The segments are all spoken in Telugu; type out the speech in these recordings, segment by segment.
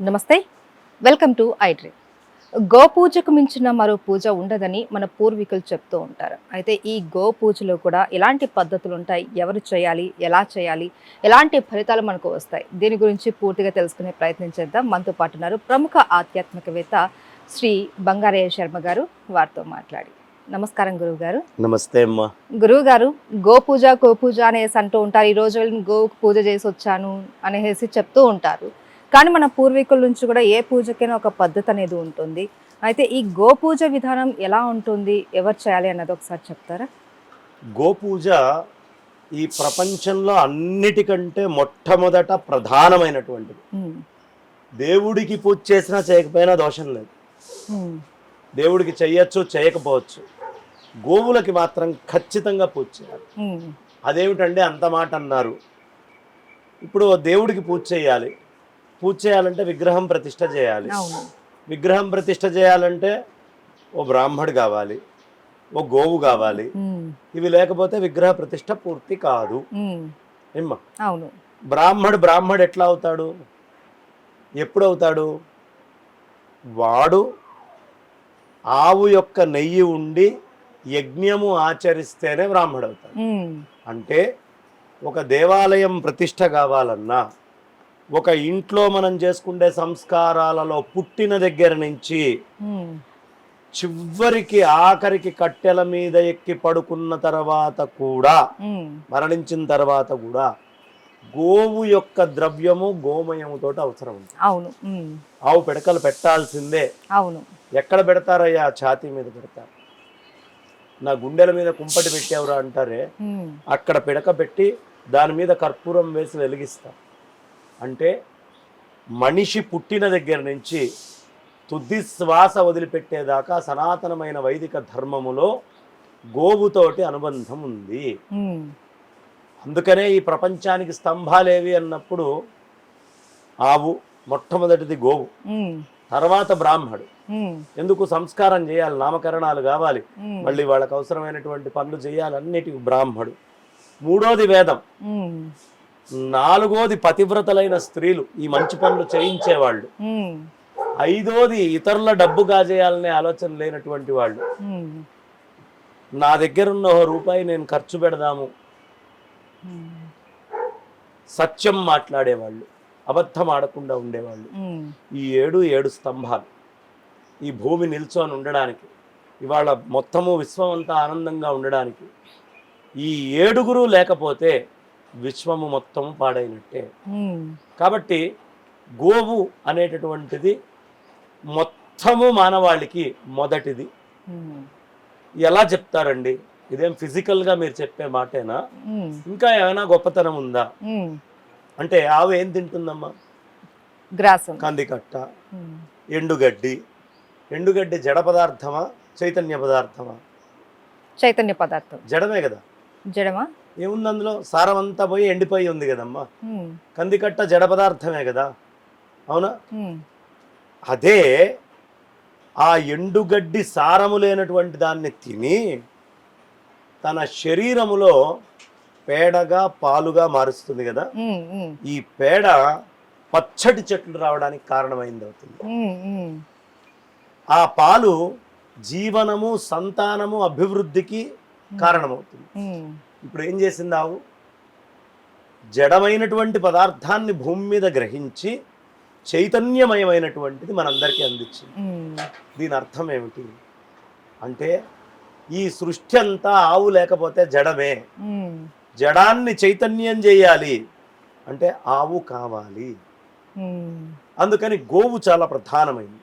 నమస్తే. వెల్కమ్ టు ఐడ్రీ గోపూజకు మించిన మరో పూజ ఉండదని మన పూర్వీకులు చెప్తూ ఉంటారు. అయితే ఈ గో పూజలో కూడా ఎలాంటి పద్ధతులు ఉంటాయి? ఎవరు చేయాలి? ఎలా చేయాలి? ఎలాంటి ఫలితాలు మనకు వస్తాయి? దీని గురించి పూర్తిగా తెలుసుకునే ప్రయత్నం చేద్దాం. మనతో పాటు ఉన్నారు ప్రముఖ ఆధ్యాత్మికవేత్త శ్రీ బంగారయ్య శర్మ గారు. వారితో మాట్లాడి. నమస్కారం గురువు గారు నమస్తే అమ్మా. గురువు గారు గోపూజ గోపూజ అనేసి అంటూ ఉంటారు. ఈ రోజు వెళ్ళి గో పూజ చేసి వచ్చాను అనేసి చెప్తూ ఉంటారు. కానీ మన పూర్వీకుల నుంచి కూడా ఏ పూజకైనా ఒక పద్ధతి అనేది ఉంటుంది. అయితే ఈ గోపూజ విధానం ఎలా ఉంటుంది? ఎవరు చేయాలి అన్నది ఒకసారి చెప్తారా? గోపూజ ఈ ప్రపంచంలో అన్నిటికంటే మొట్టమొదట ప్రధానమైనటువంటిది. దేవుడికి పూజ చేసినా చేయకపోయినా దోషం లేదు. దేవుడికి చెయ్యొచ్చు చేయకపోవచ్చు. గోవులకి మాత్రం ఖచ్చితంగా పూజ చేయాలి. అదేమిటండి అంత మాట అన్నారు. ఇప్పుడు దేవుడికి పూజ చేయాలి. పూజ చేయాలంటే విగ్రహం ప్రతిష్ట చేయాలి. విగ్రహం ప్రతిష్ట చేయాలంటే ఓ బ్రాహ్మడు కావాలి ఓ గోవు కావాలి. ఇవి లేకపోతే విగ్రహ ప్రతిష్ట పూర్తి కాదు. ఏమ్మా? అవును. బ్రాహ్మడు బ్రాహ్మడు ఎట్లా అవుతాడు? ఎప్పుడు అవుతాడు? వాడు ఆవు యొక్క నెయ్యి ఉండి యజ్ఞము ఆచరిస్తేనే బ్రాహ్మడు అవుతాడు. అంటే ఒక దేవాలయం ప్రతిష్ట కావాలన్నా ఒక ఇంట్లో మనం చేసుకునే సంస్కారాలలో పుట్టిన దగ్గర నుంచి చివరికి ఆఖరికి కట్టెల మీద ఎక్కి పడుకున్న తర్వాత కూడా మరణించిన తర్వాత కూడా గోవు యొక్క ద్రవ్యము గోమయముతో అవసరం ఉంది. అవును. ఆవు పిడకలు పెట్టాల్సిందే. అవును. ఎక్కడ పెడతారయ్యా? ఛాతీ మీద పెడతారు. నా గుండెల మీద కుంపటి పెట్టేవరా అంటారే? అక్కడ పిడక పెట్టి దాని మీద కర్పూరం వేసి వెలిగిస్తారు అంటే మనిషి పుట్టిన దగ్గర నుంచి తుది శ్వాస వదిలిపెట్టేదాకా సనాతనమైన వైదిక ధర్మములో గోవుతోటి అనుబంధం ఉంది. అందుకనే ఈ ప్రపంచానికి స్తంభాలేవి అన్నప్పుడు ఆవు మొట్టమొదటిది గోవు. తర్వాత బ్రాహ్మడు. ఎందుకు సంస్కారం చేయాలి? నామకరణాలు కావాలి. మళ్ళీ వాళ్ళకి అవసరమైనటువంటి పనులు చేయాలి అన్నిటికి బ్రాహ్మడు. మూడోది వేదం. నాలుగోది పతివ్రతలైన స్త్రీలు ఈ మంచి పనులు చేయించేవాళ్ళు. ఐదోది ఇతరుల డబ్బు కాజేయాలనే ఆలోచన లేనటువంటి వాళ్ళు. నా దగ్గర ఉన్న ఓ రూపాయి నేను ఖర్చు పెడదాము. సత్యం మాట్లాడేవాళ్ళు అబద్ధం ఆడకుండా ఉండేవాళ్ళు. ఈ ఏడు ఏడు స్తంభాలు. ఈ భూమి నిల్చొని ఉండడానికి ఇవాళ మొత్తము విశ్వం అంతా ఆనందంగా ఉండడానికి ఈ ఏడుగురు లేకపోతే విశ్వము మొత్తము పాడైనట్టే. కాబట్టి గోవు అనేటటువంటిది మొత్తము మానవాళికి మొదటిది. ఎలా చెప్తారండి? ఇదేం ఫిజికల్గా మీరు చెప్పే మాటేనా? ఇంకా ఏమైనా గొప్పతనం ఉందా. అంటే ఆవు ఏం తింటుందమ్మా? గ్రాసం. కందికట్ట ఎండుగడ్డి. ఎండుగడ్డి జడ పదార్థమా? చైతన్య పదార్థమా? చైతన్య పదార్థం. జడమే కదా? జడమా? ఏముంది అందులో? సారం అంతా పోయి ఎండిపోయి ఉంది కదమ్మా. కందికట్ట జడ పదార్థమే కదా. అవునా? అదే ఆ ఎండుగడ్డి సారము లేనటువంటి దాన్ని తిని తన శరీరములో పేడగా పాలుగా మారుస్తుంది కదా. ఈ పేడ పచ్చటి చెట్లు రావడానికి కారణమైంది అవుతుంది. ఆ పాలు జీవనము సంతానము అభివృద్ధికి కారణమవుతుంది. ఇప్పుడు ఏం చేసింది ఆవు జడమైనటువంటి పదార్థాన్ని భూమి మీద గ్రహించి చైతన్యమయమైనటువంటిది మనందరికీ అందించింది. దీని అర్థం ఏమిటి? అంటే ఈ సృష్టి అంతా ఆవు లేకపోతే జడమే. జడాన్ని చైతన్యం చేయాలి. అంటే ఆవు కావాలి. అందుకని గోవు చాలా ప్రధానమైంది.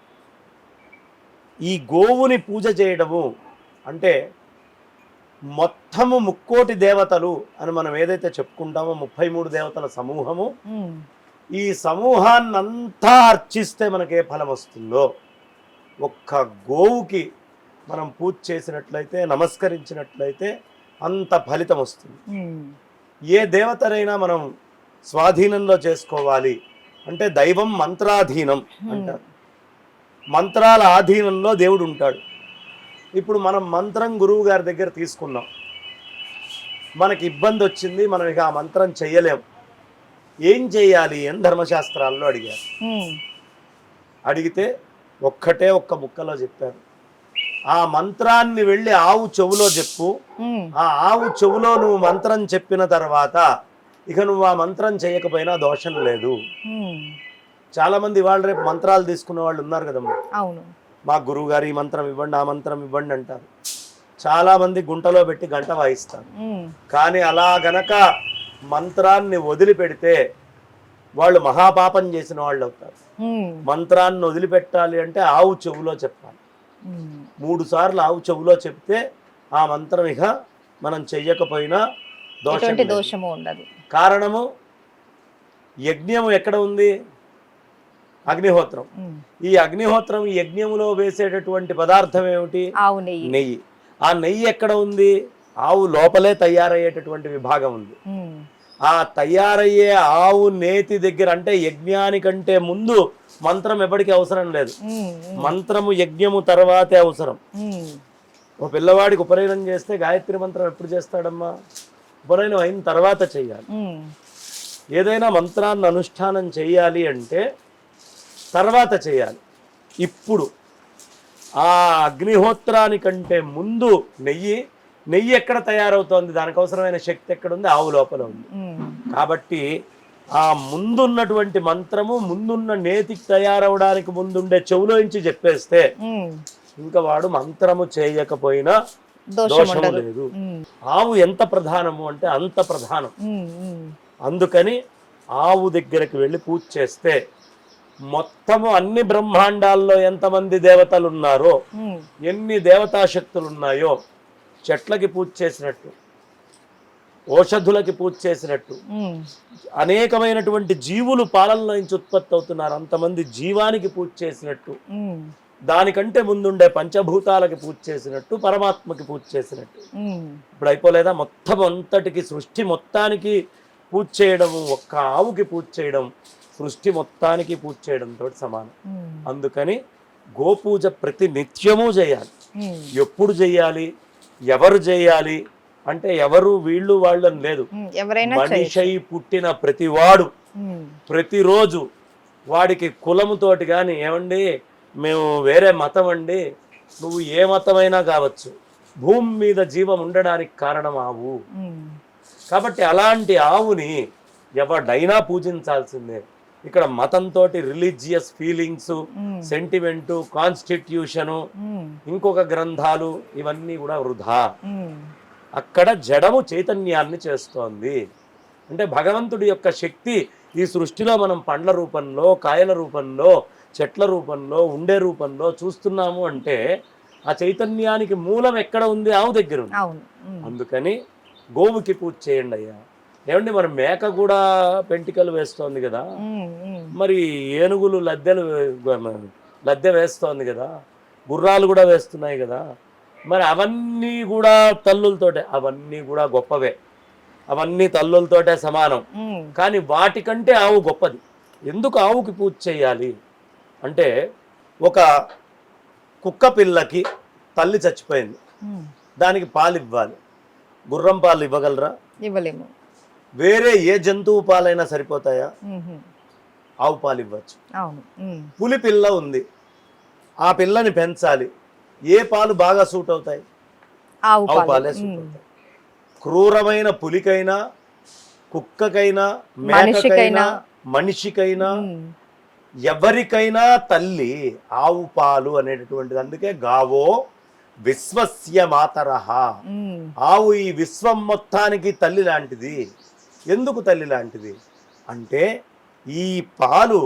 ఈ గోవుని పూజ చేయడము అంటే మొత్తము ముక్కోటి దేవతలు అని మనం ఏదైతే చెప్పుకుంటామో ముప్పై మూడు దేవతల సమూహము ఈ సమూహాన్నంతా అర్చిస్తే మనకే ఫలం వస్తుందో ఒక్క గోవుకి మనం పూజ చేసినట్లయితే నమస్కరించినట్లయితే అంత ఫలితం వస్తుంది. ఏ దేవతనైనా మనం స్వాధీనంలో చేసుకోవాలి. అంటే దైవం మంత్రాధీనం అంటారు. మంత్రాల ఆధీనంలో దేవుడు ఉంటాడు. ఇప్పుడు మనం మంత్రం గురువు గారి దగ్గర తీసుకున్నాం. మనకి ఇబ్బంది వచ్చింది మనం ఇక ఆ మంత్రం చెయ్యలేం ఏం చేయాలి అని ధర్మశాస్త్రాల్లో అడిగారు. అడిగితే ఒక్కటే ఒక్క ముక్కలో చెప్పారు. ఆ మంత్రాన్ని వెళ్ళి ఆవు చెవులో చెప్పు. ఆ ఆవు చెవులో నువ్వు మంత్రం చెప్పిన తర్వాత ఇక నువ్వు ఆ మంత్రం చేయకపోయినా దోషం లేదు. చాలా మంది వాళ్ళు రేపు మంత్రాలు తీసుకున్న వాళ్ళు ఉన్నారు కదమ్మా. అవును. మా గురువు గారు ఈ మంత్రం ఇవ్వండి ఆ మంత్రం ఇవ్వండి అంటారు. చాలా మంది గుంటలో పెట్టి గంట వాయిస్తారు. కానీ అలా గనక మంత్రాన్ని వదిలిపెడితే వాళ్ళు మహాపాపం చేసిన వాళ్ళు అవుతారు. మంత్రాన్ని వదిలిపెట్టాలి అంటే ఆవు చెవులో చెప్పాలి. మూడు సార్లు ఆవు చెవులో చెప్తే ఆ మంత్రం ఇక మనం చెయ్యకపోయినా దోషం. దోషము ఉండదు. కారణము యజ్ఞము ఎక్కడ ఉంది? అగ్నిహోత్రం. ఈ అగ్నిహోత్రం ఈ యజ్ఞములో వేసేటటువంటి పదార్థం ఏమిటి? ఆవు నెయ్యి. నెయ్యి. ఆ నెయ్యి ఎక్కడ ఉంది? ఆవు లోపలే తయారయ్యేటటువంటి విభాగం ఉంది. ఆ తయారయ్యే ఆవు నేతి దగ్గర అంటే యజ్ఞానికంటే ముందు మంత్రం ఎప్పటికీ అవసరం లేదు. మంత్రము యజ్ఞము తర్వాతే అవసరం. ఒక పిల్లవాడికి ఉపనయనం చేస్తే గాయత్రి మంత్రం ఎప్పుడు చేస్తాడమ్మా? ఉపనయనం అయిన తర్వాత చెయ్యాలి ఏదైనా మంత్రాన్ని అనుష్ఠానం చేయాలి అంటే తర్వాత చేయాలి. ఇప్పుడు ఆ అగ్నిహోత్రానికంటే ముందు నెయ్యి నెయ్యి ఎక్కడ తయారవుతోంది? దానికి అవసరమైన శక్తి ఎక్కడ ఉంది ఆవు లోపల ఉంది. కాబట్టి ఆ ముందున్నటువంటి మంత్రము ముందున్న నేతికి తయారవడానికి ముందుండే చెవులోంచి చెప్పేస్తే ఇంకా వాడు మంత్రము చేయకపోయినా దోషం దోషము లేదు. ఆవు ఎంత ప్రధానము అంటే అంత ప్రధానం. అందుకని ఆవు దగ్గరికి వెళ్ళి పూజ చేస్తే మొత్తము అన్ని బ్రహ్మాండాల్లో ఎంతమంది దేవతలు ఉన్నారో ఎన్ని దేవతా శక్తులు ఉన్నాయో చెట్లకి పూజ చేసినట్టు ఓషధులకి పూజ చేసినట్టు అనేకమైనటువంటి జీవులు పాలనలో నుంచి ఉత్పత్తి అవుతున్నారు. అంతమంది జీవానికి పూజ చేసినట్టు దానికంటే ముందుండే పంచభూతాలకి పూజ చేసినట్టు పరమాత్మకి పూజ చేసినట్టు. ఇప్పుడు అయిపోలేదా? మొత్తం అంతటికి సృష్టి మొత్తానికి పూజ చేయడం ఒక్క ఆవుకి పూజ చేయడం సృష్టి మొత్తానికి పూజ చేయడంతో సమానం. ఉమ్, అందుకని గోపూజ ప్రతి నిత్యము చేయాలి. ఉమ్, ఎప్పుడు చేయాలి? ఎవరు చేయాలి? అంటే ఎవరు వీళ్ళు వాళ్ళని లేదు. చేయొచ్చు. మనిషి పుట్టిన ప్రతివాడు ప్రతిరోజు వాడికి కులముతోటి కానీ ఏమండి? మేము వేరే మతం అండి. నువ్వు ఏ మతమైనా కావచ్చు. భూమి మీద జీవం ఉండడానికి కారణం ఆవు. కాబట్టి అలాంటి ఆవుని ఎవడైనా పూజించాల్సిందే. ఇక్కడ మతంతో రిలీజియస్ ఫీలింగ్స్ సెంటిమెంటు కాన్స్టిట్యూషను ఇంకొక గ్రంథాలు ఇవన్నీ కూడా వృధా. అక్కడ జడము చైతన్యాన్ని చేస్తోంది. అంటే భగవంతుడి యొక్క శక్తి ఈ సృష్టిలో మనం పండ్ల రూపంలో కాయల రూపంలో చెట్ల రూపంలో ఉండే రూపంలో చూస్తున్నాము అంటే ఆ చైతన్యానికి మూలం ఎక్కడ ఉంది? ఆవు దగ్గర ఉంది. అందుకని గోవుకి పూజ చేయండి అయ్యా. ఏమండి మరి మేక కూడా పెంటికలు వేస్తోంది కదా. మరి ఏనుగులు లద్దెలు లద్దె వేస్తోంది కదా. గుర్రాలు కూడా వేస్తున్నాయి కదా. మరి అవన్నీ కూడా తల్లులతోటే అవన్నీ కూడా గొప్పవే. అవన్నీ తల్లులతోటే సమానం. కానీ వాటికంటే ఆవు గొప్పది. ఎందుకు ఆవుకి పూజ చేయాలి? అంటే ఒక కుక్క పిల్లకి తల్లి చచ్చిపోయింది. దానికి పాలు ఇవ్వాలి గుర్రం పాలు ఇవ్వగలరా? ఇవ్వలేము. వేరే ఏ జంతువు పాలైనా సరిపోతాయా? ఆవు పాలు ఇవ్వచ్చు. పులి పిల్ల ఉంది. ఆ పిల్లని పెంచాలి. ఏ పాలు బాగా సూట్ అవుతాయి? ఆవు పాలు. సూట్ అవుతాయి. క్రూరమైన పులికైనా కుక్కకైనా మనిషికైనా, మేకకైనా మనిషికైనా ఎవరికైనా తల్లి ఆవు పాలు అనేటటువంటిది. అందుకే గావో విశ్వస్య మాతరహ. ఆవు ఈ విశ్వం మొత్తానికి తల్లి లాంటిది. ఎందుకు తల్లి లాంటిది? అంటే ఈ పాలు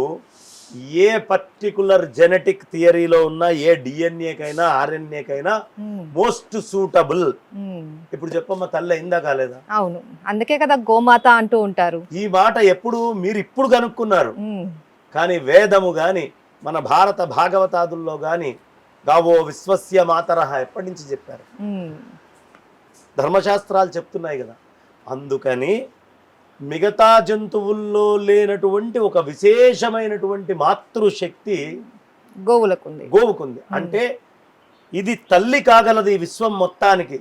ఏ పర్టికులర్ జెనెటిక్ థియరీలో ఉన్న ఏ డిఎన్ఏకైనా ఆర్ఎన్ఏకైనా మోస్ట్ సూటబుల్. ఇప్పుడు చెప్పమ్మ తల్లి అయిందా కాలేదా? అవును. అందుకే కదా గోమాత అంటూ ఉంటారు. ఈ మాట ఎప్పుడు మీరు ఇప్పుడు కనుక్కున్నారు. కానీ వేదము గాని మన భారత భాగవతాదుల్లో గాని గావో విశ్వస్య మాతరహ ఎప్పటి నుంచి చెప్పారు? ధర్మశాస్త్రాలు చెప్తున్నాయి కదా. అందుకని మిగతా జంతువుల్లో లేనటువంటి ఒక విశేషమైనటువంటి మాతృశక్తి గోవులకుంది. గోవుకుంది. అంటే ఇది తల్లి కాగలదు ఈ విశ్వం మొత్తానికి.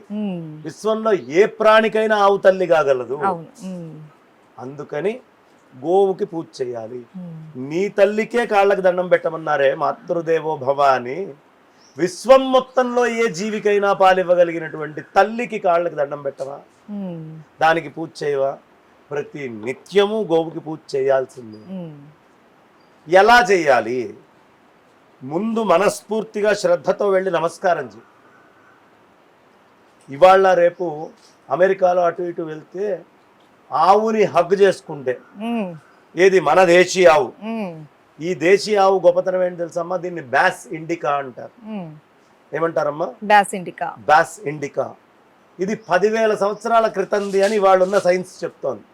విశ్వంలో ఏ ప్రాణికైనా ఆవు తల్లి కాగలదు. అందుకని గోవుకి పూజ చేయాలి. నీ తల్లికే కాళ్ళకి దండం పెట్టమన్నారే మాతృదేవో భవ అని. విశ్వం మొత్తంలో ఏ జీవికైనా పాలివ్వగలిగినటువంటి తల్లికి కాళ్ళకి దండం పెట్టవా? దానికి పూజ చేయవా? ప్రతి నిత్యము గోవుకి పూజ చేయాల్సిందే. ఎలా చేయాలి? ముందు మనస్ఫూర్తిగా శ్రద్ధతో వెళ్ళి నమస్కారం చేయి. ఇవాళ రేపు అమెరికాలో అటు ఇటు వెళ్తే ఆవుని హగ్ చేసుకుంటే. ఏది? మన దేశీయ ఆవు. ఈ దేశీయ ఆవు గొప్పతనం ఏంటి తెలుసమ్మా దీన్ని బ్యాస్ ఇండికా అంటారు. ఏమంటారమ్మా? డాస్ ఇండికా. బ్యాస్ ఇండికా. ఇది పదివేల సంవత్సరాల క్రితంది అని వాళ్ళున్న సైన్స్ చెప్తోంది.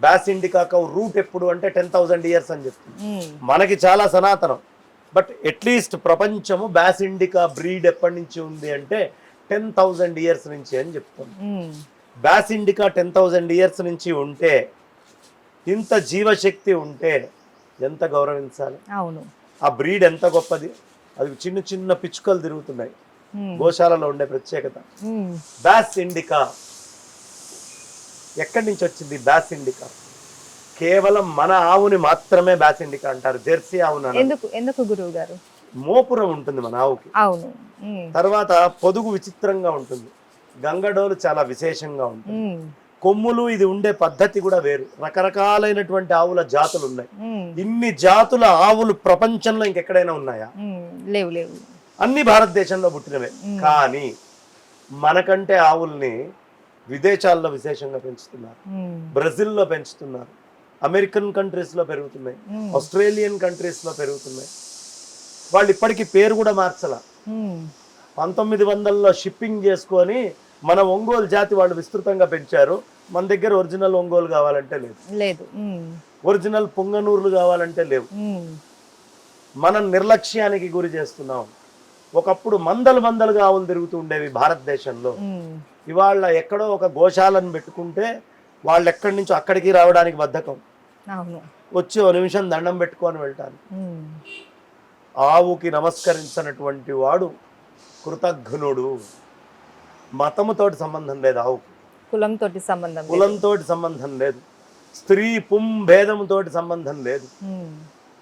బ్యాస్ ఇండికాకు రూట్ ఎప్పుడు అంటే టెన్ థౌజండ్ ఇయర్స్ అని చెప్తుంది మనకి చాలా సనాతనం. బట్ అట్లీస్ట్ ప్రపంచము బ్యాస్ ఇండికా బ్రీడ్ ఎప్పటి నుంచి ఉంది అంటే టెన్ థౌజండ్ ఇయర్స్ నుంచి అని చెప్తుంది. Bos indica ten thousand years నుంచి ఉంటే ఇంత జీవశక్తి ఉంటే ఎంత గౌరవించాలి? అవును. ఆ బ్రీడ్ ఎంత గొప్పది? అది చిన్న చిన్న పిచ్చుకలు తిరుగుతున్నాయి. గోశాలలో ఉండే ప్రత్యేకత. బ్యాస్ ఇండికా ఎక్కడి నుంచి వచ్చింది? Bos indica. కేవలం మన ఆవుని మాత్రమే బ్యాస్ ఇండికా అంటారు. జెర్సీ ఆవును. ఎందుకు? ఎందుకు గురువు గారు? మోపురం ఉంటుంది మన ఆవుకి. అవును. తర్వాత పొదుగు విచిత్రంగా ఉంటుంది. గంగడోలు చాలా విశేషంగా ఉంటుంది. కొమ్ములు ఇది ఉండే పద్ధతి కూడా వేరు. రకరకాలైనటువంటి ఆవుల జాతులు ఉన్నాయి. ఇన్ని జాతుల ఆవులు ప్రపంచంలో ఇంకెక్కడైనా ఉన్నాయా? లేవు లేవు. అన్ని భారతదేశంలో పుట్టినవే. కానీ మనకంటే ఆవుల్ని విదేశాల్లో విశేషంగా పెంచుతున్నారు. ఉమ్, బ్రెజిల్లో పెంచుతున్నారు. అమెరికన్ కంట్రీస్లో పెరుగుతున్నాయి. ఉమ్, ఆస్ట్రేలియన్ కంట్రీస్లో పెరుగుతున్నాయి. వాళ్ళు ఇప్పటికీ పేరు కూడా మార్చల. ఉమ్, పంతొమ్మిది వందల్లో షిప్పింగ్ చేసుకొని మన ఒంగోలు జాతి వాళ్ళు విస్తృతంగా పెంచారు. మన దగ్గర ఒరిజినల్ ఒంగోలు కావాలంటే లేదు. లేదు. ఒరిజినల్ పొంగనూరులు కావాలంటే లేవు. మనం నిర్లక్ష్యానికి గురి చేస్తున్నాం. ఒకప్పుడు మందలు మందలుగా ఆవులు తిరుగుతూ ఉండేవి భారతదేశంలో. ఇవాళ ఎక్కడో ఒక గోశాలను పెట్టుకుంటే వాళ్ళు ఎక్కడి నుంచో అక్కడికి రావడానికి బద్ధకం. వచ్చి ఓ నిమిషం దండం పెట్టుకొని వెళ్తాను ఆవుకి నమస్కరించినటువంటి వాడు కృతఘ్నుడు మతముతోటి సంబంధం లేదు ఆవుకి. కులంతోటి సంబంధం లేదు. కులంతోటి సంబంధం లేదు. స్త్రీ పుం భేదముతోటి సంబంధం లేదు.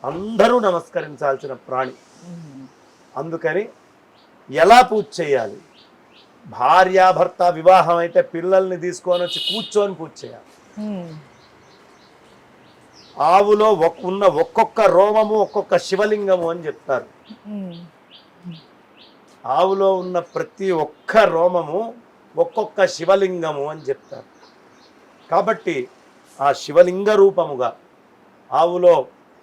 అందరూ నమస్కరించాల్సిన ప్రాణి. అందుకని ఎలా పూజ చేయాలి? భార్యాభర్త వివాహం అయితే పిల్లల్ని తీసుకొని వచ్చి కూర్చొని పూజ చేయాలి. ఆవులో ఉన్న ఒక్కొక్క రోమము ఒక్కొక్క శివలింగము అని చెప్తారు. ఆవులో ఉన్న ప్రతి ఒక్క రోమము ఒక్కొక్క శివలింగము అని చెప్తారు. కాబట్టి ఆ శివలింగ రూపముగా ఆవులో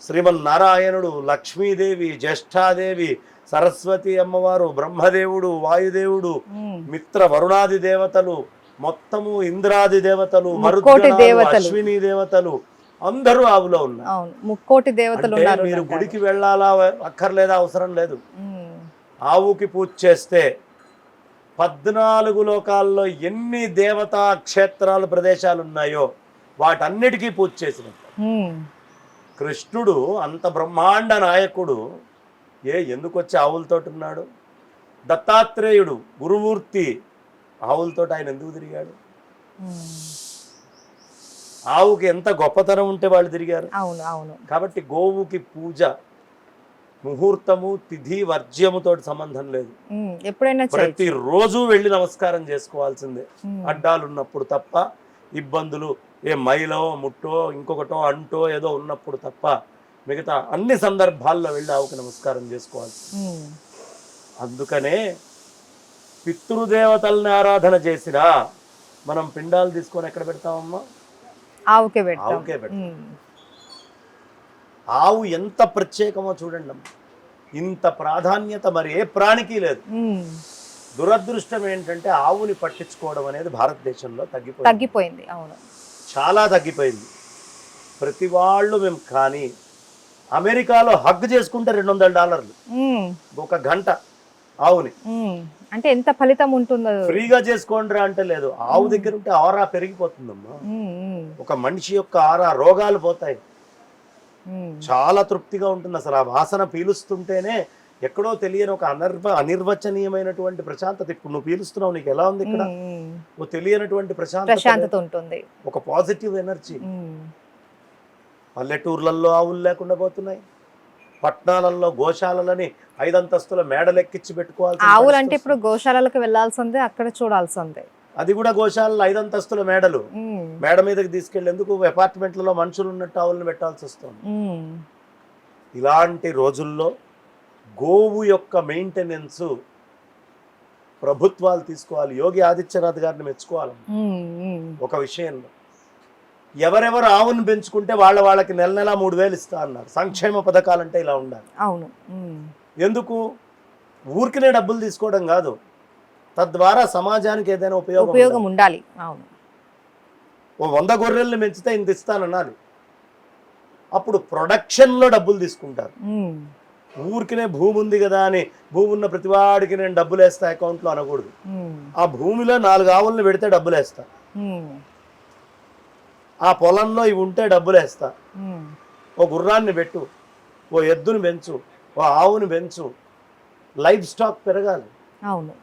శ్రీమన్నారాయణుడు లక్ష్మీదేవి జ్యేష్ఠాదేవి సరస్వతి అమ్మవారు బ్రహ్మదేవుడు వాయుదేవుడు మిత్ర వరుణాది దేవతలు మొత్తము ఇంద్రాది దేవతలు మరుద్గణాలు, దేవతలు. అశ్విని దేవతలు అందరూ ఆవులో ఉన్నారు. ముక్కోటి దేవతలు ఉన్నారు మీరు. గుడికి వెళ్ళాలా అక్కర్లేదా? అవసరం లేదు. ఆవుకి పూజ చేస్తే పద్నాలుగు లోకాల్లో ఎన్ని దేవతా క్షేత్రాలు ప్రదేశాలు ఉన్నాయో వాటన్నిటికీ పూజ చేసినట్టు. కృష్ణుడు అంత బ్రహ్మాండ నాయకుడు. ఏ ఎందుకు వచ్చి ఆవులతోటి ఉన్నాడు దత్తాత్రేయుడు గురుమూర్తి ఆవులతోటి ఆయన ఎందుకు తిరిగాడు? ఆవుకి ఎంత గొప్పతనం ఉంటే వాళ్ళు తిరిగారు. అవును అవును. కాబట్టి గోవుకి పూజ ముహూర్తము తిథి వర్జ్యముతోటి సంబంధం లేదు. ఎప్పుడైనా చేయొచ్చు. ప్రతిరోజు వెళ్ళి నమస్కారం చేసుకోవాల్సిందే. అడ్డాలు ఉన్నప్పుడు తప్ప ఇబ్బందులు ఏ మైలో ముట్టో ఇంకొకటో అంటో ఏదో ఉన్నప్పుడు తప్ప మిగతా అన్ని సందర్భాల్లో వెళ్ళి ఆవుకి నమస్కారం చేసుకోవాలి. అందుకనే పితృదేవతల్ని ఆరాధన చేసినా మనం పిండాలు తీసుకొని ఎక్కడ పెడతామమ్మా? ఆవుకే పెడతాం. ఆవుకే పెడతాం. ఆవు ఎంత ప్రత్యేకమో చూడండి అమ్మ ఇంత ప్రాధాన్యత మరి ఏ ప్రాణికి లేదు. దురదృష్టం ఏంటంటే ఆవుని పట్టించుకోవడం అనేది భారతదేశంలో తగ్గిపోయింది. తగ్గిపోయింది అవును. చాలా తగ్గిపోయింది. ప్రతి వాళ్ళు మేము కానీ అమెరికాలో హగ్ చేసుకుంటే రెండు వందల డాలర్లు ఒక గంట ఆవుని. అంటే ఎంత ఫలితం ఉంటుందో. ఫ్రీగా చేసుకోండిరా అంటే లేదు. ఆవు దగ్గర ఉంటే ఆరా పెరిగిపోతుందమ్మా. ఒక మనిషి యొక్క ఆరా రోగాలు పోతాయి. చాలా తృప్తిగా ఉంటుంది అసలు. ఆ వాసన పీలుస్తుంటేనే ఎక్కడో తెలియని ఒక అనర్వ అనిర్వచనీయమైనటువంటి ప్రశాంతత. ఇప్పుడు నువ్వు పీలుస్తున్నావు నీకు ఎలా ఉంది ఇక్కడ. నువ్వు తెలియనటువంటి ప్రశాంతత ఉంటుంది. ఒక పాజిటివ్ ఎనర్జీ. పల్లెటూర్లలో ఆవులు లేకుండా పోతున్నాయి. పట్టణాలలో గోశాలలని ఐదంతస్తుల మేడలెక్కించి పెట్టుకోవాలి ఆవులు అంటే ఇప్పుడు గోశాలలకు వెళ్ళాల్సిందే అక్కడ చూడాల్సిందే. అది కూడా గోశాలలో ఐదంతస్తుల మేడలు. మేడ మీదకి తీసుకెళ్ళేందుకు అపార్ట్మెంట్లలో మనుషులు ఉన్నట్టు ఆవులను పెట్టాల్సి వస్తుంది. ఇలాంటి రోజుల్లో గోవు యొక్క మెయింటెనెన్స్ ప్రభుత్వాలు తీసుకోవాలి. యోగి ఆదిత్యనాథ్ గారిని మెచ్చుకోవాలి. ఒక విషయంలో. ఎవరెవరు ఆవును పెంచుకుంటే వాళ్ళ వాళ్ళకి నెల నెల మూడు వేలు ఇస్తా అన్నారు. సంక్షేమ పథకాలంటే ఇలా ఉండాలి. అవును. ఎందుకు? ఊరికినే డబ్బులు తీసుకోవడం కాదు. తద్వారా సమాజానికి ఏదైనా ఉపయోగం ఉపయోగం ఉండాలి. అవును. ఓ వంద గొర్రెల్ని పెంచితే ఇంత ఇస్తాననాలి అప్పుడు ప్రొడక్షన్లో డబ్బులు తీసుకుంటారు. ఊరికినే భూమి ఉంది కదా అని భూమి ఉన్న ప్రతివాడికి నేను డబ్బులు వేస్తా అకౌంట్లో అనకూడదు. ఆ భూమిలో నాలుగు ఆవులను పెడితే డబ్బులు వేస్తా ఉమ్, ఆ పొలంలో ఇవి ఉంటే డబ్బులు వేస్తా ఓ గుర్రాన్ని పెట్టు ఓ ఎద్దుని పెంచు ఓ ఆవుని పెంచు. లైఫ్ స్టాక్ పెరగాలి. అవును.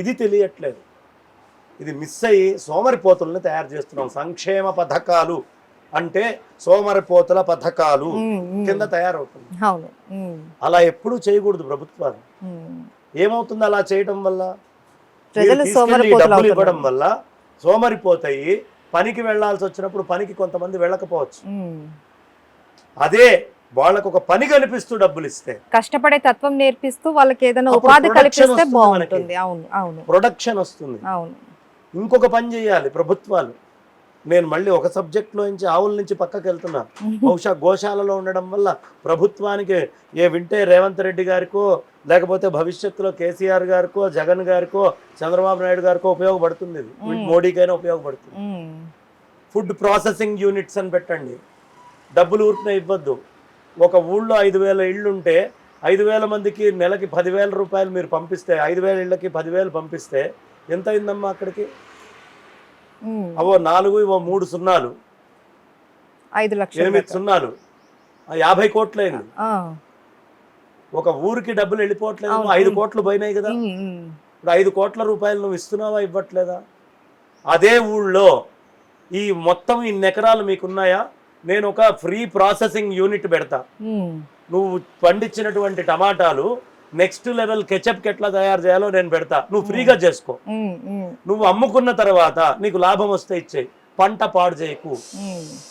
ఇది తెలియట్లేదు. ఇది మిస్ అయ్యి సోమరిపోతుల్ని తయారు చేస్తున్నాం. సంక్షేమ పథకాలు అంటే సోమరిపోతుల పథకాలు కింద తయారవుతుంది. అలా ఎప్పుడూ చేయకూడదు ప్రభుత్వాలు. ఏమవుతుంది అలా చేయటం వల్ల? డబ్బులు ఇవ్వడం. వల్ల సోమరిపోతాయి పనికి వెళ్ళాల్సి వచ్చినప్పుడు పనికి కొంతమంది వెళ్ళకపోవచ్చు. అదే వాళ్ళకు ఒక పని కనిపిస్తూ డబ్బులు ఇస్తే కష్టపడే తత్వం నేర్పిస్తూ వాళ్ళకి ఏదైనా ఉపాధి కల్పిస్తే బాగుంటుంది. అవును అవును. ప్రొడక్షన్ వస్తుంది. అవును. ఇంకొక పని చేయాలి ప్రభుత్వాలు. నేను మళ్ళీ ఒక సబ్జెక్ట్లో నుంచి ఆవుల నుంచి పక్కకి వెళ్తున్నా. బహుశా గోశాలలో ఉండడం వల్ల ప్రభుత్వానికి ఏ వింటే రేవంత్ రెడ్డి గారికో లేకపోతే భవిష్యత్తులో కేసీఆర్ గారికో జగన్ గారికో చంద్రబాబు నాయుడు గారికో ఉపయోగపడుతుంది ఇది. మోడీకైనా ఉపయోగపడుతుంది. ఫుడ్ ప్రాసెసింగ్ యూనిట్స్ అని పెట్టండి. డబ్బులు ఊరికనే ఇవ్వద్దు. ఒక ఊళ్ళో ఐదు వేల ఇళ్ళు ఉంటే ఐదు వేల మందికి నెలకి పదివేల రూపాయలు మీరు పంపిస్తే ఐదు వేల ఇళ్ళకి పదివేలు పంపిస్తే ఎంత అయిందమ్మా అక్కడికి. అవో నాలుగు ఇవో మూడు సున్నాలు. ఐదు లక్షలు ఎనిమిది. సున్నాలు. యాభై కోట్లు అయింది ఆ, ఒక ఊరికి డబ్బులు వెళ్ళిపోవట్లేదు. ఐదు కోట్లు పోయినాయి కదా. ఇప్పుడు ఐదు కోట్ల రూపాయలు నువ్వు ఇస్తున్నావా ఇవ్వట్లేదా? అదే ఊళ్ళో ఈ మొత్తం ఇన్ని ఎకరాలు మీకున్నాయా? నేను ఒక ఫ్రీ ప్రాసెసింగ్ యూనిట్ పెడతా. నువ్వు పండించినటువంటి టమాటాలు నెక్స్ట్ లెవెల్ కెచప్కి ఎట్లా తయారు చేయాలో నేను పెడతా. నువ్వు ఫ్రీగా చేసుకో. నువ్వు అమ్ముకున్న తర్వాత నీకు లాభం వస్తే ఇచ్చేయి. పంట పాడు చేయకు.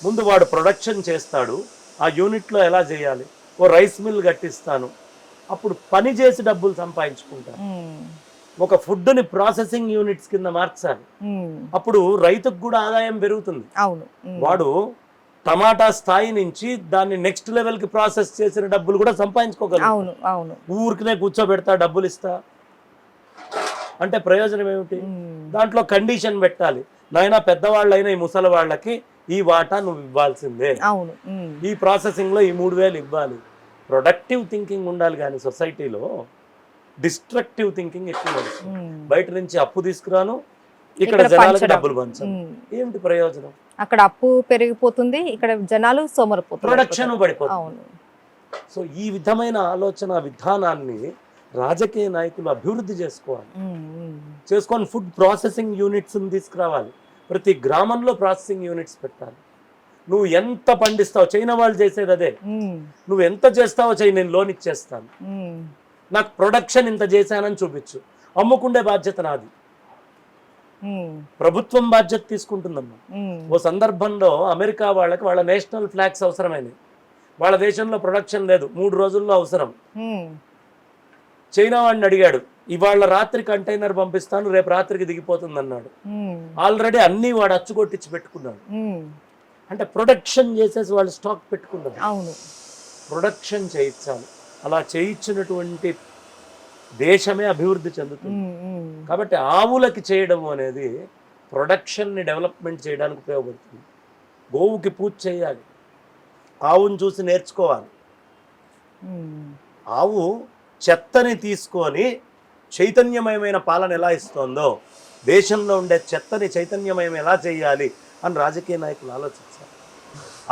ముందు వాడు ప్రొడక్షన్ చేస్తాడు. ఆ యూనిట్లో ఎలా చేయాలి? ఓ రైస్ మిల్ కట్టిస్తాను. అప్పుడు పని చేసి డబ్బులు సంపాదించుకుంటాను ఒక ఫుడ్ని ప్రాసెసింగ్ యూనిట్స్ కింద మార్చాలి. అప్పుడు రైతుకు కూడా ఆదాయం పెరుగుతుంది. వాడు టమాటా స్థాయి నుంచి దాన్ని నెక్స్ట్ లెవెల్కి ప్రాసెస్ చేసిన డబ్బులు కూడా సంపాదించుకోగలరు. అవును ఊరికనే కూర్చోబెడతా డబ్బులు ఇస్తా. అంటే ప్రయోజనం ఏమిటి? దాంట్లో కండిషన్ పెట్టాలి. నాయనా పెద్దవాళ్ళైన ఈ ముసలి వాళ్ళకి ఈ వాటా నువ్వు ఇవ్వాల్సిందే. అవును ఈ ప్రాసెసింగ్లో ఈ మూడు వేలు ఇవ్వాలి. ప్రొడక్టివ్ థింకింగ్ ఉండాలి కానీ సొసైటీలో డిస్ట్రక్టివ్ థింకింగ్ ఎక్కువ. బయట నుంచి అప్పు తీసుకురాను ఇక్కడ జనాలకు. డబ్బులు. ఏమిటి ప్రయోజనం? అక్కడ అప్పు పెరిగిపోతుంది ఇక్కడ జనాలు సోమరిపోతున్నారు. ప్రొడక్షన్ పడిపోతుంది. సో ఈ విధమైన ఆలోచన విధానాన్ని రాజకీయ నాయకులు అభివృద్ధి చేసుకోవాలి. చేసుకొని ఫుడ్ ప్రాసెసింగ్ యూనిట్స్ని తీసుకురావాలి. ప్రతి గ్రామంలో ప్రాసెసింగ్ యూనిట్స్ పెట్టాలి. నువ్వు ఎంత పండిస్తావు చైనా వాళ్ళు చేసేది అదే. నువ్వు ఎంత చేస్తావో చెయ్యి నేను లోన్ ఇచ్చేస్తాను. నాకు ప్రొడక్షన్ ఇంత చేశానని చూపించు. అమ్ముకుండే బాధ్యత నాది. ప్రభుత్వం బాధ్యత తీసుకుంటుందమ్మా. ఓ సందర్భంలో అమెరికా వాళ్ళకి వాళ్ళ నేషనల్ ఫ్లాగ్స్ అవసరమైనవి. వాళ్ళ దేశంలో ప్రొడక్షన్ లేదు. మూడు రోజుల్లో అవసరం. చైనా వాడిని అడిగాడు ఇవాళ రాత్రి కంటైనర్ పంపిస్తాను రేపు రాత్రికి దిగిపోతుంది అన్నాడు ఆల్రెడీ అన్నీ వాడు అచ్చుకొట్టించి పెట్టుకున్నాడు. అంటే ప్రొడక్షన్ చేసేసి వాళ్ళు స్టాక్ పెట్టుకున్నారు. అవును. ప్రొడక్షన్ చేయించాలి. అలా చేయించినటువంటి దేశమే అభివృద్ధి చెందుతుంది. కాబట్టి ఆవులకి చేయడం అనేది ప్రొడక్షన్ని డెవలప్మెంట్ చేయడానికి ఉపయోగపడుతుంది. గోవుకి పూజ చేయాలి. ఆవుని చూసి నేర్చుకోవాలి. ఆవు చెత్తని తీసుకొని చైతన్యమయమైన పాలన ఎలా ఇస్తోందో దేశంలో ఉండే చెత్తని చైతన్యమయం ఎలా చేయాలి అని రాజకీయ నాయకులు ఆలోచించాలి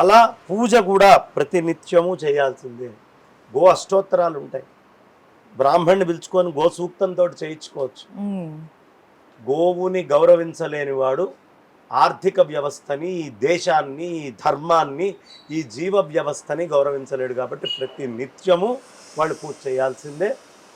అలా పూజ కూడా ప్రతి నిత్యము చేయాల్సిందే. గో అష్టోత్తరాలు ఉంటాయి. బ్రాహ్మణ్ణి పిలుచుకొని గో సూక్తంతో చేయించుకోవచ్చు గోవుని గౌరవించలేని వాడు ఆర్థిక వ్యవస్థని ఈ దేశాన్ని ఈ ధర్మాన్ని ఈ జీవ వ్యవస్థని గౌరవించలేడు కాబట్టి ప్రతి నిత్యము వాళ్ళు పూజ చేయాల్సిందే.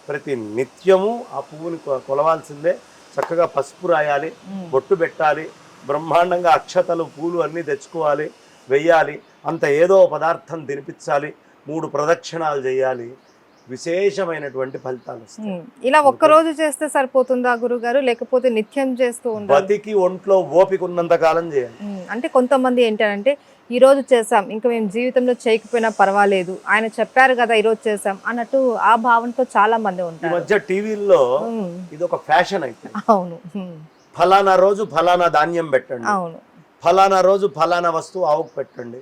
ప్రతి నిత్యము ఆ పువ్వుని కొలవాల్సిందే. చక్కగా పసుపు రాయాలి. బొట్టు పెట్టాలి బ్రహ్మాండంగా అక్షతలు పూలు అన్నీ తెచ్చుకోవాలి వెయ్యాలి అంత ఏదో పదార్థం తినిపించాలి మూడు ప్రదక్షిణాలు చేయాలి విశేషమైనటువంటి ఫలితాలు. ఇలా ఒక్క రోజు చేస్తే సరిపోతుందా గురుగారు? లేకపోతే నిత్యం చేస్తూ బతికి ఒంట్లో ఓపిక ఉన్నంత కాలం చేయాలి. అంటే కొంతమంది ఏంటంటే ఈ రోజు చేసాం ఇంకా మేము జీవితంలో చేయకపోయినా పర్వాలేదు ఆయన చెప్పారు కదా ఈ రోజు చేసాం అన్నట్టు ఆ భావనతో చాలా మంది ఉంటారు. మధ్య టీవీల్లో ఇది ఒక ఫ్యాషన్ అయితే. అవును. ఫలానా రోజు ఫలానా ధాన్యం పెట్టండి. అవును. ఫలానా రోజు ఫలానా వస్తువు ఆవుకు పెట్టండి.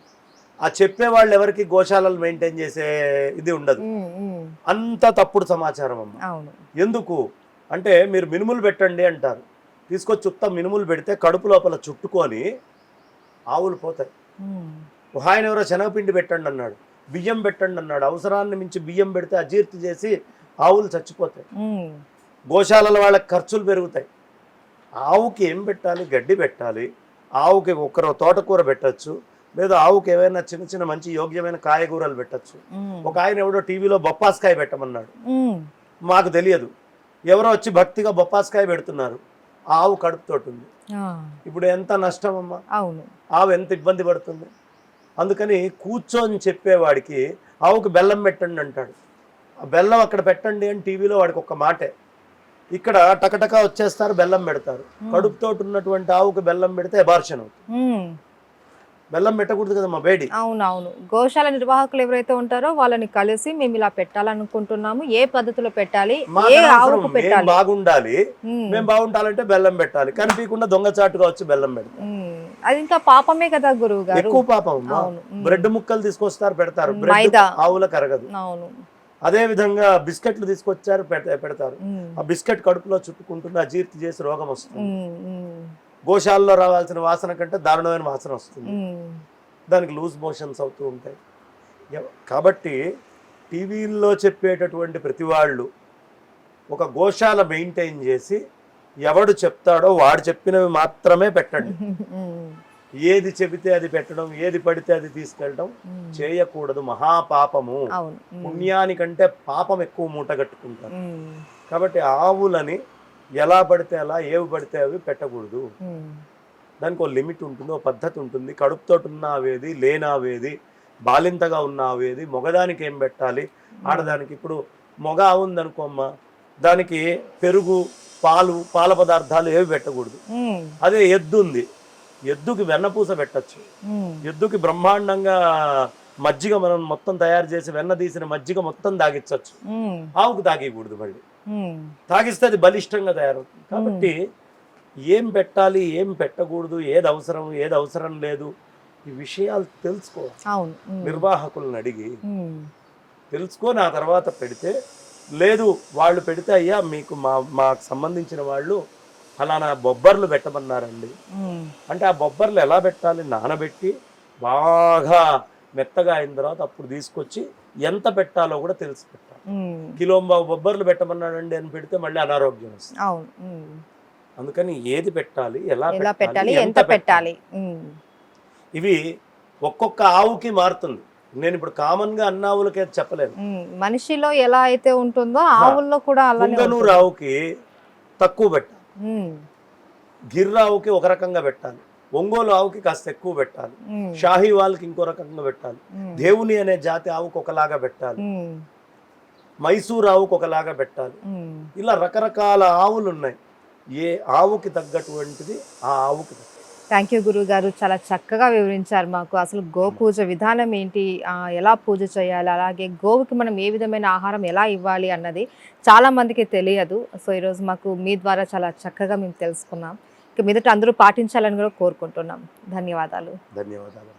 ఆ చెప్పే వాళ్ళు ఎవరికి గోశాలలు మెయింటైన్ చేసే ఇది ఉండదు. అంత తప్పుడు సమాచారం అమ్మ. ఎందుకు? అంటే మీరు మినుములు పెట్టండి అంటారు. తీసుకొచ్చి ఉత్తం మినుములు పెడితే కడుపు లోపల చుట్టుకొని ఆవులు పోతాయి. ఆయన ఎవరో శనగపిండి పెట్టండి అన్నాడు. బియ్యం పెట్టండి అన్నాడు. అవసరాన్ని మించి బియ్యం పెడితే అజీర్తి చేసి ఆవులు చచ్చిపోతాయి. గోశాలల వాళ్ళకి ఖర్చులు పెరుగుతాయి. ఆవుకి ఏం పెట్టాలి? గడ్డి పెట్టాలి. ఆవుకి ఒకరు తోటకూర పెట్టచ్చు. లేదా ఆవుకి ఏవైనా చిన్న చిన్న మంచి యోగ్యమైన కాయగూరలు పెట్టచ్చు. ఒక ఆయన ఎవడో టీవీలో బొప్పాస్కాయ పెట్టమన్నాడు. మాకు తెలియదు. ఎవరో వచ్చి భక్తిగా బొప్పాస్కాయ పెడుతున్నారు. ఆవు కడుపుతోటి ఉంది ఇప్పుడు ఎంత నష్టం అమ్మా ఆవు ఎంత ఇబ్బంది పడుతుంది? అందుకని కూర్చొని చెప్పేవాడికి ఆవుకు బెల్లం పెట్టండి అంటాడు. ఆ బెల్లం అక్కడ పెట్టండి అని టీవీలో వాడికి ఒక మాటే. ఇక్కడ టకటకా వచ్చేస్తారు బెల్లం పెడతారు. కడుపుతోటి ఉన్నటువంటి ఆవుకు బెల్లం పెడితే అబార్షన్ అవుతుంది. బెల్లం పెట్టకూడదు కదమ్మా వేడి అవును అవును గోశాల నిర్వాహకులు ఎవరైతే ఉంటారో వాళ్ళని కలిసి మేము ఇలా పెట్టాలనుకుంటున్నాము. ఏ పద్ధతిలో పెట్టాలి? ఏ. ఆవుకు బాగుండాలి? మేము. బాగుండాలంటే బెల్లం పెట్టాలి. కనిపించకుండా దొంగచాటుగా వచ్చి బెల్లం పెడతారు ఉమ్, అది ఇంకా పాపమే కదా గురువు గారు. ఎక్కువ పాపం బ్రెడ్ ముక్కలు తీసుకొస్తారు పెడతారు. బ్రెడ్. ఆవులకు అరగదు అవును. అదే విధంగా బిస్కెట్లు తీసుకొచ్చారు పెడ- పెడతారు. ఆ బిస్కెట్ కడుపులో చుట్టుకుంటుంది అజీర్తి చేసి రోగం వస్తుంది. గోశాలలో రావాల్సిన వాసన కంటే దారుణమైన వాసన వస్తుంది. దానికి లూజ్ మోషన్స్ అవుతూ ఉంటాయి. కాబట్టి టీవీల్లో చెప్పేటటువంటి ప్రతి వాళ్ళు ఒక గోశాల మెయింటైన్ చేసి ఎవడు చెప్తాడో వాడు చెప్పినవి మాత్రమే పెట్టండి. ఏది చెబితే అది పెట్టడం ఏది పడితే అది తీసుకెళ్ళడం చేయకూడదు. మహాపాపము. పుణ్యానికంటే పాపం ఎక్కువ మూట కట్టుకుంటారు. కాబట్టి ఆవులని ఎలా పడితే అలా ఏవి పడితే అవి పెట్టకూడదు. దానికి ఒక లిమిట్ ఉంటుంది ఒక పద్ధతి ఉంటుంది. కడుపుతోటి ఉన్న ఆవేది లేని ఆవేది బాలింతగా ఉన్న ఆవేది మొగదానికి ఏం పెట్టాలి? ఆడదానికి ఇప్పుడు మొగ ఉందనుకోమ్మ దానికి పెరుగు పాలు పాల పదార్థాలు ఏవి పెట్టకూడదు. అదే ఎద్దు ఉంది. ఎద్దుకి వెన్నపూస పెట్టచ్చు. ఎద్దుకి బ్రహ్మాండంగా మజ్జిగ మనం మొత్తం తయారు చేసి వెన్న తీసిన మజ్జిగ మొత్తం తాగించవచ్చు ఆవుకు తాగకూడదు మళ్ళీ. తాగిస్తే అది బలిష్టంగా తయారవుతుంది. కాబట్టి ఏం పెట్టాలి ఏం పెట్టకూడదు ఏది అవసరం ఏది అవసరం లేదు ఈ విషయాలు తెలుసుకోవాలి. నిర్వాహకులను అడిగి తెలుసుకొని ఆ తర్వాత పెడితే లేదు వాళ్ళు పెడితే అయ్యా మీకు మా మాకు సంబంధించిన వాళ్ళు ఫలానా బొబ్బర్లు పెట్టమన్నారండి. అంటే ఆ బొబ్బర్లు ఎలా పెట్టాలి? నానబెట్టి బాగా మెత్తగా అయిన తర్వాత అప్పుడు తీసుకొచ్చి ఎంత పెట్టాలో కూడా తెలిసి పెట్టాలి ఉమ్, కిలోంబావు బొబ్బర్లు పెట్టమన్నాడండి అని పెడితే మళ్ళీ అనారోగ్యం వస్తుంది. అందుకని ఏది పెట్టాలి ఎలా పెట్టాలి ఎంత పెట్టాలి? ఇవి ఒక్కొక్క ఆవుకి మారుతుంది. నేను ఇప్పుడు కామన్గా అన్న ఆవులకే చెప్పలేను మనిషిలో ఎలా అయితే ఉంటుందో ఆవుల్లో కూడా పుంగనూరు. ఆవుకి తక్కువ పెట్టాలి. ఉమ్, గిర్ర ఆవుకి ఒక రకంగా పెట్టాలి. ఒంగోలు ఆవుకి కాస్త ఎక్కువ పెట్టాలి. షాహీ వాళ్ళకి ఇంకో రకంగా పెట్టాలి. దేవుని అనే జాతి ఆవుకు ఒకలాగా పెట్టాలి. మైసూర్ ఆవుకు ఒకలాగా పెట్టాలి. ఇలా రకరకాల ఆవులు ఉన్నాయి. ఏ ఆవుకి తగ్గటువంటిది ఆ ఆవుకి థ్యాంక్ యూ గురువు గారు చాలా చక్కగా వివరించారు మాకు. అసలు గో పూజ విధానం ఏంటి? ఎలా పూజ చేయాలి? అలాగే గోవుకి మనం ఏ విధమైన ఆహారం ఎలా ఇవ్వాలి అన్నది చాలా మందికి తెలియదు. సో ఈరోజు మాకు మీ ద్వారా చాలా చక్కగా మేము తెలుసుకున్నాం. ఇక మీదట అందరూ పాటించాలని కూడా కోరుకుంటున్నాం. ధన్యవాదాలు. ధన్యవాదాలు.